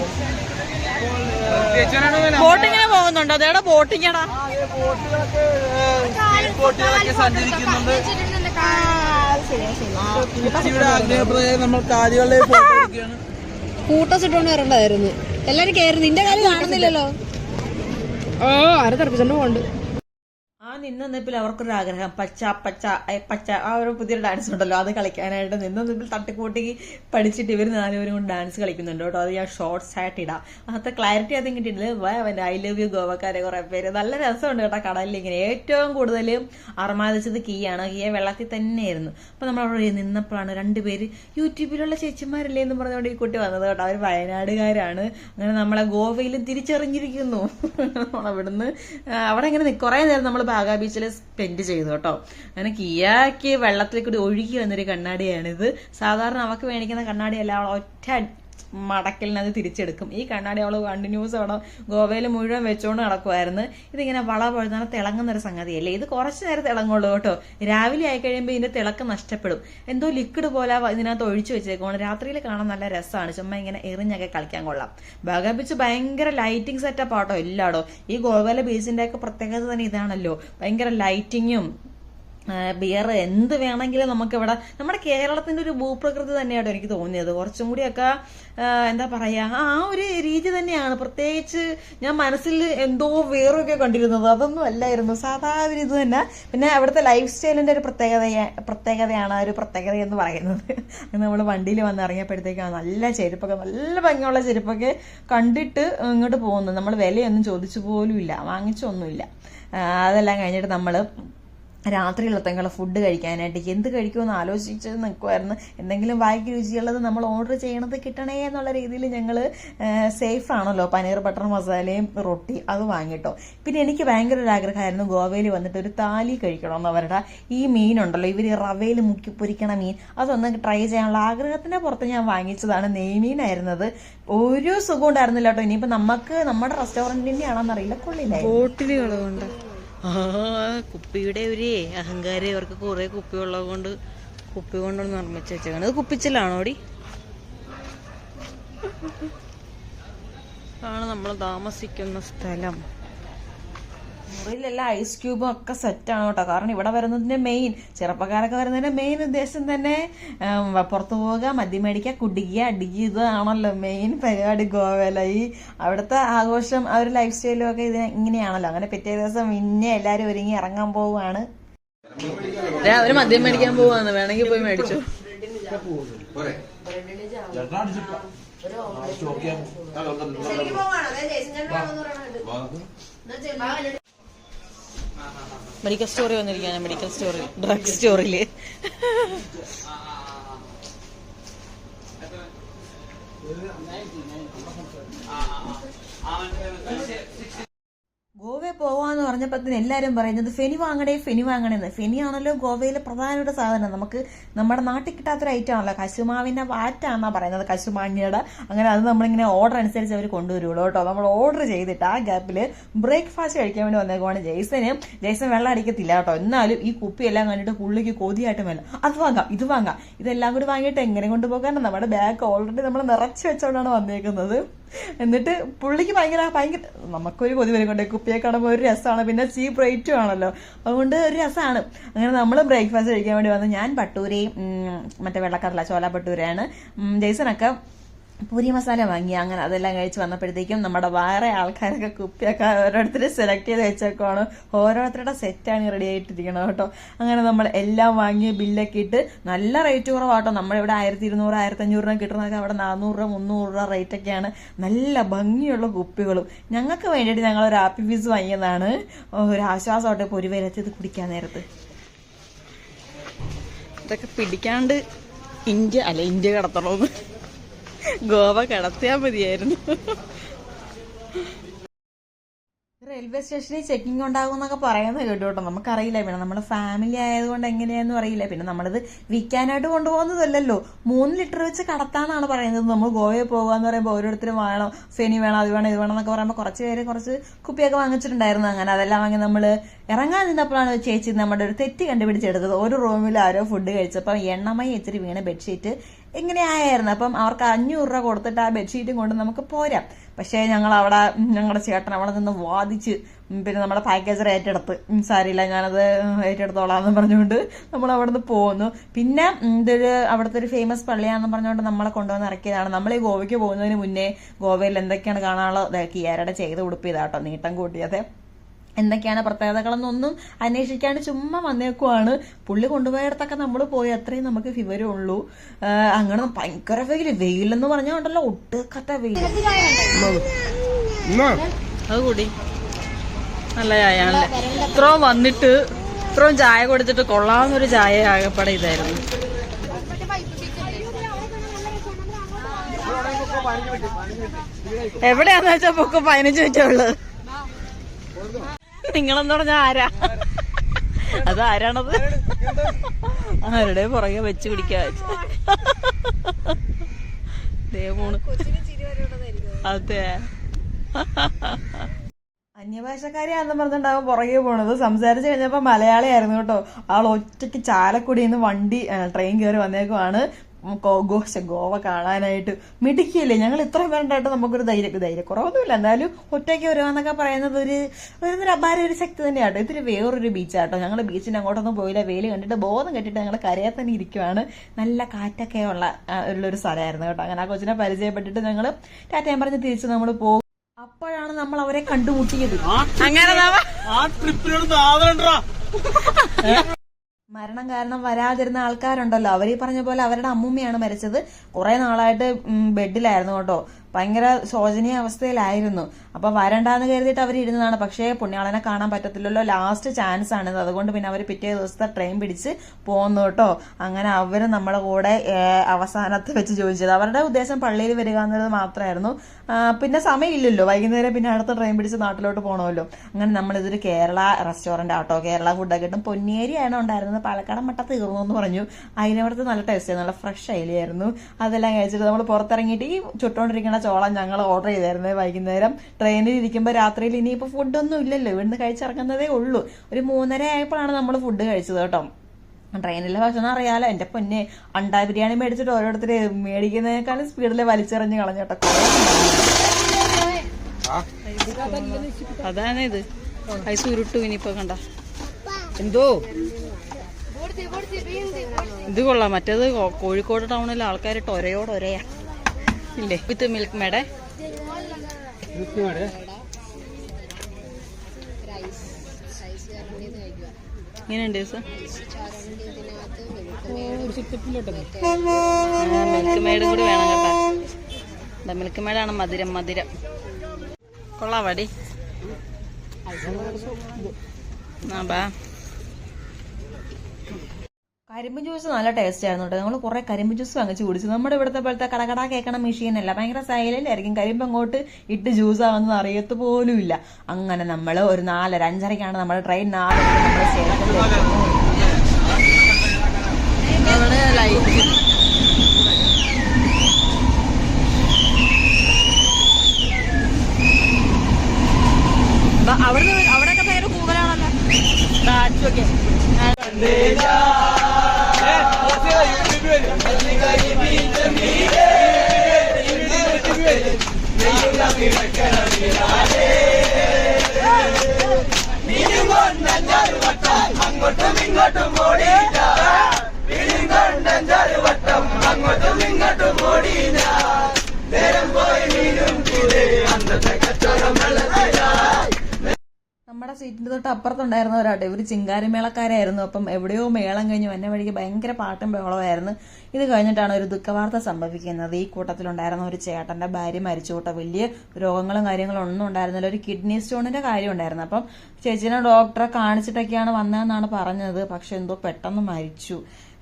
ബോട്ടിങ്ങിന് പോകുന്നുണ്ടോ അതേടാ ബോട്ടിങ്ങടാ ബോട്ടുകളൊക്കെ സഞ്ചരിക്കുന്നുണ്ട് നമ്മൾ കാലുകളിലേക്ക് ഫോട്ടോ എടുക്കുകയാണ് കൂട്ടസ് ഇട്ടുകൊണ്ട് വരണ്ടായിരുന്നു എല്ലാരും കയറി നിന്റെ കാര്യം കാണുന്നില്ലല്ലോ. ഓ ആരെ തെറപ്പിച്ചോണ്ട് പോണ്ട് ആ നിന്ന നിപ്പിൽ അവർക്കൊരു ആഗ്രഹം പച്ച പച്ച പച്ച ആ ഒരു പുതിയൊരു ഡാൻസ് ഉണ്ടല്ലോ അത് കളിക്കാനായിട്ട് നിന്ന നിപ്പിൽ തട്ടിക്കൂട്ടി പഠിച്ചിട്ട് ഇവർ നാലുപേരും കൊണ്ട് ഡാൻസ് കളിക്കുന്നുണ്ട് കേട്ടോ. അത് ഞാൻ ഷോർട്സ് ആയിട്ട് ഇടാം. അത്ര ക്ലാരിറ്റി അതും കിട്ടിയിട്ടില്ല. ഐ ലവ് യു ഗോവക്കാരെ കുറേ പേര്. നല്ല രസമുണ്ട് കേട്ടോ കടലിൽ ഇങ്ങനെ. ഏറ്റവും കൂടുതൽ അർമാദിച്ചത് കീയാണ് കീയ വെള്ളത്തിൽ തന്നെയായിരുന്നു. അപ്പോൾ നമ്മൾ അവിടെ നിന്നപ്പോഴാണ് രണ്ടുപേര് യൂട്യൂബിലുള്ള ചേച്ചിമാരല്ലേ? എന്ന് പറഞ്ഞുകൊണ്ട് ഈ കുട്ടി വന്നത് കേട്ടോ. അവർ വയനാടുകാരാണ്. അങ്ങനെ നമ്മളെ ഗോവയിലും തിരിച്ചറിഞ്ഞിരിക്കുന്നു. അവിടുന്ന് അവിടെ ഇങ്ങനെ കുറേ നേരം നമ്മൾ ബാഗാ ബീച്ചിൽ സ്പെൻഡ് ചെയ്തു കേട്ടോ. അങ്ങനെ കിയാക്ക് വെള്ളത്തിൽ കൂടി ഒഴുകി വന്നൊരു കണ്ണാടിയാണിത്. സാധാരണ അവക്ക് മേടിക്കുന്ന കണ്ണാടിയല്ല അവൾ ഒറ്റ മടക്കലിനത് തിരിച്ചെടുക്കും. ഈ കണ്ണാടി അവൾ കണ്ടിന്യൂസ് അവിടെ ഗോവയിൽ മുഴുവൻ വെച്ചുകൊണ്ട് നടക്കുമായിരുന്നു ഇതിങ്ങനെ വള പൊഴുന്ന തിളങ്ങുന്ന ഒരു സംഗതിയല്ലേ? ഇത് കുറച്ച് നേരം തിളങ്ങുള്ളൂ കേട്ടോ. രാവിലെ ആയി കഴിയുമ്പോൾ ഇതിന്റെ തിളക്കം നഷ്ടപ്പെടും. എന്തോ ലിക്വിഡ് പോലെ ഇതിനകത്ത് ഒഴിച്ചു വെച്ചേക്കുവാണ്. രാത്രിയിൽ കാണാൻ നല്ല രസമാണ്. ചുമ്മാ ഇങ്ങനെ എറിഞ്ഞൊക്കെ കളിക്കാൻ കൊള്ളാം. ബാഗാ ഭയങ്കര ലൈറ്റിംഗ് സെറ്റപ്പ് ആട്ടോ എല്ലാടോ. ഈ ഗോവയിലെ ബീച്ചിന്റെ ഒക്കെ പ്രത്യേകത തന്നെ ഇതാണല്ലോ. ഭയങ്കര ലൈറ്റിങ്ങും ബിയർ എന്ത് വേണമെങ്കിലും നമുക്ക് ഇവിടെ നമ്മുടെ കേരളത്തിന്റെ ഒരു ഭൂപ്രകൃതി തന്നെയാണ് എനിക്ക് തോന്നിയത്. കുറച്ചും കൂടിയൊക്കെ എന്താ പറയാ ആ ഒരു രീതി തന്നെയാണ്. പ്രത്യേകിച്ച് ഞാൻ മനസ്സിൽ എന്തോ വേറൊക്കെ കണ്ടിരുന്നത്. അതൊന്നും അല്ലായിരുന്നു. സാധാ ഒരു ഇത് തന്നെ. പിന്നെ അവിടുത്തെ ലൈഫ് സ്റ്റൈലിന്റെ ഒരു പ്രത്യേകത പ്രത്യേകതയാണ് ഒരു പ്രത്യേകത എന്ന് പറയുന്നത്. നമ്മൾ വണ്ടിയിൽ വന്ന് ഇറങ്ങിയപ്പോഴത്തേക്കാണ് നല്ല ചെരുപ്പൊക്കെ നല്ല ഭംഗിയുള്ള ചെരുപ്പൊക്കെ കണ്ടിട്ട് ഇങ്ങോട്ട് പോകുന്നു. നമ്മൾ വിലയൊന്നും ചോദിച്ചു പോലും ഇല്ല വാങ്ങിച്ചൊന്നുമില്ല അതെല്ലാം കഴിഞ്ഞിട്ട് നമ്മൾ രാത്രിയിലത്തെങ്കിലും ഫുഡ് കഴിക്കാനായിട്ട് എന്ത് കഴിക്കുമെന്ന് ആലോചിച്ച് നിൽക്കുമായിരുന്നു എന്തെങ്കിലും വായിക്ക് രുചിയുള്ളത് നമ്മൾ ഓർഡർ ചെയ്യണത് കിട്ടണേ എന്നുള്ള രീതിയിൽ ഞങ്ങൾ സേഫ് ആണല്ലോ. പനീർ ബട്ടർ മസാലയും റൊട്ടി അത് വാങ്ങിട്ടോ പിന്നെ എനിക്ക് ഭയങ്കര ഒരു ആഗ്രഹമായിരുന്നു ഗോവയിൽ വന്നിട്ട് ഒരു താലി കഴിക്കണമെന്ന് അവരുടെ ഈ മീനുണ്ടല്ലോ ഇവർ റവയിൽ മുക്കി പൊരിക്കണ മീൻ. അതൊന്ന് ട്രൈ ചെയ്യാനുള്ള ആഗ്രഹത്തിന്റെ പുറത്ത് ഞാൻ വാങ്ങിച്ചതാണ്. നെയ്മീനായിരുന്നത് ഒരു സുഖം ഉണ്ടായിരുന്നില്ല കേട്ടോ. ഇനിയിപ്പോൾ നമുക്ക് നമ്മുടെ റെസ്റ്റോറന്റിന്റെ ആണെന്നറിയില്ല കൊള്ളില്ല ബോട്ടിലുകളുണ്ട്. ആ കുപ്പിയുടെ ഒരു അഹങ്കാരം ഇവർക്ക് കുറെ കുപ്പി ഉള്ളത് കൊണ്ട് കുപ്പി കൊണ്ടൊന്ന് നിർമ്മിച്ച് വെച്ചേക്കാണ്. ഇത് കുപ്പിച്ചിലാണോടി ആണ് നമ്മൾ താമസിക്കുന്ന സ്ഥലം. മുറിയിലെല്ലാം ഐസ് ക്യൂബും ഒക്കെ സെറ്റാണ് കേട്ടോ. കാരണം ഇവിടെ വരുന്നതിന്റെ മെയിൻ ചെറുപ്പക്കാരൊക്കെ വരുന്നതിന്റെ മെയിൻ ഉദ്ദേശം തന്നെ പുറത്തു പോവുക മദ്യം മേടിക്കുക കുടിക്കുക അടിക്കുക ഇതാണല്ലോ മെയിൻ പരിപാടി ഗോവയില. ഈ അവിടുത്തെ ആഘോഷം ആ ഒരു ലൈഫ് സ്റ്റൈലും ഒക്കെ ഇത് ഇങ്ങനെയാണല്ലോ. അങ്ങനെ പിറ്റേ ദിവസം പിന്നെ എല്ലാരും ഒരുങ്ങി ഇറങ്ങാൻ പോവുകയാണ്. അവർ മദ്യം മേടിക്കാൻ പോവാന്ന് വേണമെങ്കിൽ പോയി മേടിച്ചു. പോരെ? മെഡിക്കൽ സ്റ്റോറി വന്നിരിക്കുകയാണ് മെഡിക്കൽ സ്റ്റോറി ഡ്രഗ് സ്റ്റോറിൽ പറഞ്ഞപ്പോഴത്തേന് എല്ലാവരും പറയുന്നത് ഫെനി വാങ്ങണേ ഫെനി വാങ്ങണേന്ന്. ഫെനി ആണല്ലോ ഗോവയിലെ പ്രധാനപ്പെട്ട സാധനം. നമുക്ക് നമ്മുടെ നാട്ടിൽ കിട്ടാത്തൊരു ഐറ്റം ആണല്ലോ. കശുമാവിന്റെ വാറ്റാന്നാണ് പറയുന്നത്. കശുമാങ്ങിയുടെ. അങ്ങനെ അത് നമ്മളിങ്ങനെ ഓർഡർ അനുസരിച്ച് അവർ കൊണ്ടുവരുള്ളൂ കേട്ടോ. നമ്മൾ ഓർഡർ ചെയ്തിട്ട് ആ ഗ്യാപ്പിൽ ബ്രേക്ക്ഫാസ്റ്റ് കഴിക്കാൻ വേണ്ടി വന്നേക്കുവാണ് ജെയ്സന്. ജെയ്സൺ വെള്ളം അടിക്കത്തില്ല കേട്ടോ. എന്നാലും ഈ കുപ്പിയെല്ലാം കണ്ടിട്ട് പുള്ളിക്ക് കൊതിയായിട്ട് വേണം അത് വാങ്ങാം ഇത് വാങ്ങാം. ഇതെല്ലാം കൂടി വാങ്ങിയിട്ട് എങ്ങനെ കൊണ്ടുപോകാനാണ് നമ്മുടെ ബാഗ് ഓൾറെഡി നമ്മൾ നിറച്ച് വെച്ചോണ്ടാണ് വന്നേക്കുന്നത്. എന്നിട്ട് പുള്ളിക്ക് ഭയങ്കര ഭയങ്കര നമുക്കൊരു കൊതി വരും കൊണ്ടേ കുപ്പിയെ കാണുമ്പോൾ ഒരു രസമാണ്. പിന്നെ ചീപ്പ് റേറ്റും ആണല്ലോ. അതുകൊണ്ട് ഒരു രസമാണ്. അങ്ങനെ നമ്മൾ ബ്രേക്ക്ഫാസ്റ്റ് കഴിക്കാൻ വേണ്ടി വന്നു ഞാൻ പട്ടൂരയും മറ്റേ വെള്ളക്കടല ചോല പട്ടൂരയാണ്. ജെയ്സനൊക്കെ പൂരി മസാല വാങ്ങി അങ്ങനെ അതെല്ലാം കഴിച്ച് വന്നപ്പോഴത്തേക്കും നമ്മുടെ വേറെ ആൾക്കാരൊക്കെ കുപ്പിയൊക്കെ ഓരോരുത്തർ സെലക്ട് ചെയ്ത് വെച്ചേക്കുവാണ്. ഓരോരുത്തരുടെ സെറ്റാണ് റെഡി ആയിട്ടിരിക്കണം കേട്ടോ. അങ്ങനെ നമ്മൾ എല്ലാം വാങ്ങി ബില്ലൊക്കെ ഇട്ട് നല്ല റേറ്റ് കുറവാട്ടോ. നമ്മളിവിടെ ആയിരത്തി ഇരുന്നൂറ് ആയിരത്തി അഞ്ഞൂറ് രൂപ കിട്ടുന്നതൊക്കെ അവിടെ നാനൂറ് രൂപ മുന്നൂറ് രൂപ റേറ്റൊക്കെയാണ് നല്ല ഭംഗിയുള്ള കുപ്പികളും. ഞങ്ങൾക്ക് വേണ്ടിയിട്ട് ഞങ്ങൾ ഒരു ഹാപ്പി പീസ് വാങ്ങിയതാണ്. ഒരു ആശ്വാസമായിട്ട് പൊരുവരത്ത് ഇത് കുടിക്കാൻ നേരത്ത്. ഇതൊക്കെ പിടിക്കാണ്ട് ഇന്ത്യ അല്ല ഇന്ത്യ കടത്തണമെന്ന് ഗോവ കടത്തിയാൽ മതിയായിരുന്നു. റെയിൽവേ സ്റ്റേഷനിൽ ചെക്കിംഗ് ഉണ്ടാകും എന്നൊക്കെ പറയുന്നത് കേട്ടു കേട്ടോ നമുക്കറിയില്ല. പിന്നെ നമ്മുടെ ഫാമിലി ആയതുകൊണ്ട് എങ്ങനെയാണെന്ന് അറിയില്ല. പിന്നെ നമ്മളിത് വിൽക്കാനായിട്ട് കൊണ്ടുപോകുന്നതല്ലല്ലോ. മൂന്ന് ലിറ്റർ വെച്ച് കടത്താന്നാണ് പറയുന്നത്. നമ്മൾ ഗോവയിൽ പോകുകയെന്ന് പറയുമ്പോൾ ഓരോരുത്തരും വേണം ഫെനി വേണം അത് വേണം ഇത് വേണം എന്നൊക്കെ പറയുമ്പോൾ കുറച്ച് പേര് കുറച്ച് കുപ്പിയൊക്കെ വാങ്ങിച്ചിട്ടുണ്ടായിരുന്നു അങ്ങനെ. അതെല്ലാം വാങ്ങി നമ്മൾ ഇറങ്ങാൻ നിന്നപ്പോഴാണ് ചേച്ചി നമ്മുടെ ഒരു തെറ്റ് കണ്ടുപിടിച്ചെടുത്തത്. ഒരു റൂമിൽ ആരോ ഫുഡ് കഴിച്ചപ്പോൾ എണ്ണമയി ഇച്ചിരി വീണ ബെഡ്ഷീറ്റ് ഇങ്ങനെയായിരുന്നു അപ്പം അവർക്ക് അഞ്ഞൂറ് രൂപ കൊടുത്തിട്ട് ആ ബെഡ്ഷീറ്റും കൊണ്ട് നമുക്ക് പോരാം. പക്ഷേ ഞങ്ങൾ അവിടെ ഞങ്ങളുടെ ചേട്ടൻ അവിടെ നിന്ന് വാദിച്ച് പിന്നെ നമ്മുടെ പാക്കേജർ ഏറ്റെടുത്ത് സാരിയില്ല ഞാനത് ഏറ്റെടുത്തോളാം എന്ന് പറഞ്ഞുകൊണ്ട് നമ്മൾ അവിടെ നിന്ന് പോകുന്നു പിന്നെ ഇതൊരു അവിടുത്തെ ഒരു ഫേമസ് പള്ളിയാണെന്ന് പറഞ്ഞുകൊണ്ട് നമ്മളെ കൊണ്ടുവന്ന് ഇറക്കിയതാണ്. നമ്മൾ ഈ ഗോവയ്ക്ക് പോകുന്നതിന് മുന്നേ ഗോവയിൽ എന്തൊക്കെയാണ് കാണാനുള്ളത്? കിയാരയുടെ ചെയ്ത് ഉടുപ്പ് ഇതാട്ടോ നീട്ടം കൂട്ടിയത്. എന്തൊക്കെയാണ് പ്രത്യേകതകളെന്നൊന്നും അന്വേഷിക്കാണ്ട് ചുമ്മാ വന്നേക്കുവാണ്. പുള്ളി കൊണ്ടുപോയിടത്തൊക്കെ നമ്മൾ പോയി അത്രയും നമുക്ക് വിവരമുള്ളൂ ഉള്ളൂ. അങ്ങനെ ഭയങ്കര വെയിൽ വെയിലെന്ന് പറഞ്ഞാൽ ഉണ്ടല്ലോ ഒട്ടുക്കത്തെ വെയിൽ അത് കൂടി. നല്ല ചായ ആണല്ലേ ഇത്രയും വന്നിട്ട് ഇത്രയും ചായ കൊടുത്തിട്ട് കൊള്ളാവുന്ന ഒരു ചായ ആകപ്പെടെ ഇതായിരുന്നു. എവിടെയാന്ന് വെച്ചാ പൊക്ക് പതിനഞ്ച് മിനിറ്റുള്ളു നിങ്ങളെന്ന് പറഞ്ഞ ആരാ? അത് ആരാണത്? ആരുടെ പുറകെ വെച്ച് പിടിക്കാ അതെ അതെ. അന്യഭാഷക്കാരിയാണെന്ന് പറഞ്ഞിട്ടുണ്ടാവും പുറകെ പോണത്. സംസാരിച്ച് കഴിഞ്ഞപ്പോൾ മലയാളിയായിരുന്നു കേട്ടോ. ആൾ ഒറ്റയ്ക്ക് ചാലക്കുടിയിൽ നിന്ന് വണ്ടി ട്രെയിൻ കയറി വന്നേക്കുവാണ്. ഗോ- ഗോവ കാണാനായിട്ട് മിടുക്കിയല്ലേ? ഞങ്ങൾ ഇത്രയും പേരുണ്ടായിട്ട് നമുക്കൊരു ധൈര്യ ധൈര്യക്കുറവൊന്നുമില്ല. എന്നാലും ഒറ്റയ്ക്ക് വരുവാന്നൊക്കെ പറയുന്നത് ഒരു ഒരു അപാര ഒരു ശക്തി തന്നെയാട്ടോ. ഇതൊരു വേറൊരു ബീച്ചാട്ടോ. ഞങ്ങൾ ബീച്ചിന് അങ്ങോട്ടൊന്നും പോയില്ല. വെയിൽ കണ്ടിട്ട് ബോധം കെട്ടിട്ട് ഞങ്ങൾ കരയാൻ തന്നെ ഇരിക്കുവാണ്. നല്ല കാറ്റൊക്കെ ഉള്ള ഉള്ളൊരു സ്ഥലമായിരുന്നു കേട്ടോ. അങ്ങനെ ആ കൊച്ചിനെ പരിചയപ്പെട്ടിട്ട് ഞങ്ങൾ ടാറ്റയും പറഞ്ഞ് തിരിച്ച് നമ്മൾ പോകും അപ്പോഴാണ് നമ്മൾ അവരെ കണ്ടുമുട്ടിയത്. അങ്ങനെ മരണം കാരണം വരാതിരുന്ന ആൾക്കാരുണ്ടല്ലോ. അവർ ഈ പറഞ്ഞ പോലെ അവരുടെ അമ്മൂമ്മയാണ് മരിച്ചത്. കുറെ നാളായിട്ട് ബെഡിലായിരുന്നു കേട്ടോ. ഭയങ്കര ശോചനീയ അവസ്ഥയിലായിരുന്നു. അപ്പൊ വരണ്ടാന്ന് കരുതിയിട്ട് അവർ ഇരുന്നതാണ്. പക്ഷേ പുണ്യാളനെ കാണാൻ പറ്റത്തില്ലല്ലോ. ലാസ്റ്റ് ചാൻസ് ആണ് അതുകൊണ്ട് പിന്നെ അവർ പിറ്റേ ദിവസത്തെ ട്രെയിൻ പിടിച്ച് പോന്നു കേട്ടോ. അങ്ങനെ അവർ നമ്മുടെ കൂടെ അവസാനത്ത് വെച്ച് ചോദിച്ചത്. അവരുടെ ഉദ്ദേശം പള്ളിയിൽ വരിക എന്നുള്ളത് മാത്രമായിരുന്നു. പിന്നെ സമയമില്ലല്ലോ. വൈകുന്നേരം പിന്നെ അടുത്ത ട്രെയിൻ പിടിച്ച് നാട്ടിലോട്ട് പോകണമല്ലോ അങ്ങനെ നമ്മളിതൊരു കേരള റെസ്റ്റോറന്റ് ആട്ടോ. കേരള ഫുഡൊക്കെ കിട്ടും. പൊന്നിയേരിയാണ് ഉണ്ടായിരുന്നത്. പാലക്കാടൻ മട്ട തീർന്നു എന്ന് പറഞ്ഞു. അതിനവിടുത്തെ നല്ല ടേസ്റ്റ് നല്ല ഫ്രഷ് അയിലായിരുന്നു അതെല്ലാം കഴിച്ചിട്ട് നമ്മൾ പുറത്തിറങ്ങിയിട്ട് ഈ ചുട്ടോണ്ടിരിക്കുന്ന ചോളം ഞങ്ങൾ ഓർഡർ ചെയ്തായിരുന്നേ. വൈകുന്നേരം ട്രെയിനിൽ ഇരിക്കുമ്പോൾ രാത്രിയിൽ ഇനിയിപ്പോൾ ഫുഡൊന്നും ഇല്ലല്ലോ. ഇവിടുന്ന് കഴിച്ചിറങ്ങുന്നതേ ഉള്ളൂ. ഒരു മൂന്നര ആയപ്പോഴാണ് നമ്മൾ ഫുഡ് കഴിച്ചത് കേട്ടോ. ട്രെയിനിലെ ഭക്ഷണം അറിയാലോ. എന്റെ പൊന്നെ അണ്ടാ ബിരിയാണി മേടിച്ചിട്ട് ഓരോരുത്തർ മേടിക്കുന്നതിനേക്കാളും സ്പീഡിൽ വലിച്ചെറിഞ്ഞ് കളഞ്ഞോട്ടോ അതാണ് ഇത്. ഐസ് ഉരുട്ടു ഇനിയിപ്പോ കണ്ട. എന്തോ? ഇത് കൊള്ളാം. മറ്റേത് കോഴിക്കോട് ടൗണിലെ ആൾക്കാർ ഒരയോടൊരയാ ഇല്ലേ? വിത്ത് മിൽക്ക് മേടെ? സർ മിൽക്ക് കൂടി വേണം കേട്ടോ. മിൽക്ക് മേഡാണ് മധുരം മധുരം. കൊള്ളാവാടി ആ ബാ. കരിമ്പ് ജ്യൂസ് നല്ല ടേസ്റ്റ് ആയിരുന്നു കേട്ടോ നമ്മൾ കുറെ കരിമ്പ് ജ്യൂസ് വാങ്ങിച്ച് കുടിച്ചു. നമ്മുടെ ഇവിടുത്തെ പോലത്തെ കടകട കേൾക്കണ അല്ല. ഭയങ്കര സൈലന്റായിരിക്കും കരിമ്പ് അങ്ങോട്ട് ഇട്ട് ജ്യൂസ് ആവുന്നത് അറിയത്ത് പോലും ഇല്ല അങ്ങനെ നമ്മൾ ഒരു നാലര അഞ്ചരക്കാണ് നമ്മുടെ ട്രെയിൻ നാല് നമ്മുടെ സ്റ്റേഷനിൽ അപ്പുറത്തുണ്ടായിരുന്ന ചിങ്കാരമേളക്കാരായിരുന്നു. അപ്പം എവിടെയോ മേളം കഴിഞ്ഞു. എന്നെ വഴിക്ക് ഭയങ്കര പാട്ടും ബഹളമായിരുന്നു ഇത് കഴിഞ്ഞിട്ടാണ് ഒരു ദുഃഖവാർത്ത സംഭവിക്കുന്നത്. ഈ കൂട്ടത്തിലുണ്ടായിരുന്ന ഒരു ചേട്ടന്റെ ഭാര്യ മരിച്ചു കൂട്ട വലിയ രോഗങ്ങളും കാര്യങ്ങളും ഒന്നും ഉണ്ടായിരുന്നില്ല. ഒരു കിഡ്നി സ്റ്റോണിന്റെ കാര്യം ഉണ്ടായിരുന്നു. അപ്പം ചേച്ചിനെ ഡോക്ടറെ കാണിച്ചിട്ടൊക്കെയാണ് വന്നതെന്നാണ് പറഞ്ഞത്. പക്ഷെ എന്തോ പെട്ടെന്ന് മരിച്ചു.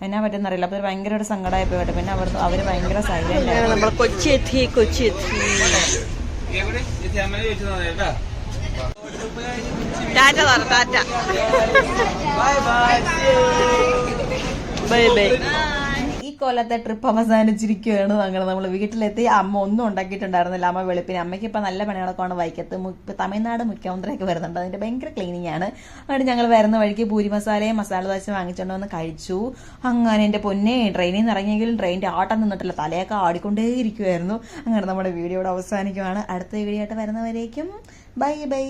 എന്നാ പറ്റുന്നറിയില്ല അപ്പൊ ഭയങ്കര ഒരു സങ്കടമായി പോയിട്ട് പിന്നെ അവർ അവർ ഭയങ്കര സൈലന്റ് കൊച്ചി എത്തി കൊച്ചി എത്തി എവിടെ അമ്മ ചോദിച്ചതാ കേട്ടാ ടാറ്റ പറ ടാറ്റ. Bye bye. ഈ കൊല്ലത്തെ ട്രിപ്പ് അവസാനിച്ചിരിക്കുകയാണ് ഞങ്ങൾ നമ്മൾ വീട്ടിലെത്തി അമ്മ ഒന്നും ഉണ്ടാക്കിയിട്ടുണ്ടായിരുന്നില്ല. അമ്മ വെളുപ്പിന് അമ്മയ്ക്ക് ഇപ്പം നല്ല പണികളൊക്കെയാണ് വൈക്കത്ത്. ഇപ്പം തമിഴ്നാട് മുഖ്യമന്ത്രിയൊക്കെ വരുന്നുണ്ട്. അതിന്റെ ഭയങ്കര ക്ലീനിങ് ആണ്. അതുകൊണ്ട് ഞങ്ങൾ വരുന്ന വഴിക്ക് പൂരി മസാലയും മസാല ദോശ വാങ്ങിച്ചുകൊണ്ട് വന്ന് കഴിച്ചു. അങ്ങനെ എന്റെ പൊന്നെ ട്രെയിനിൽ നിന്ന് ഇറങ്ങിയെങ്കിലും ട്രെയിനിന്റെ ആട്ടം നിന്നിട്ടില്ല. തലയൊക്കെ ആടിക്കൊണ്ടേയിരിക്കുമായിരുന്നു അങ്ങനെ നമ്മുടെ വീഡിയോ അവസാനിക്കുവാണ്. അടുത്ത വീഡിയോ ആയിട്ട് വരുന്നവരേക്കും. Bye bye.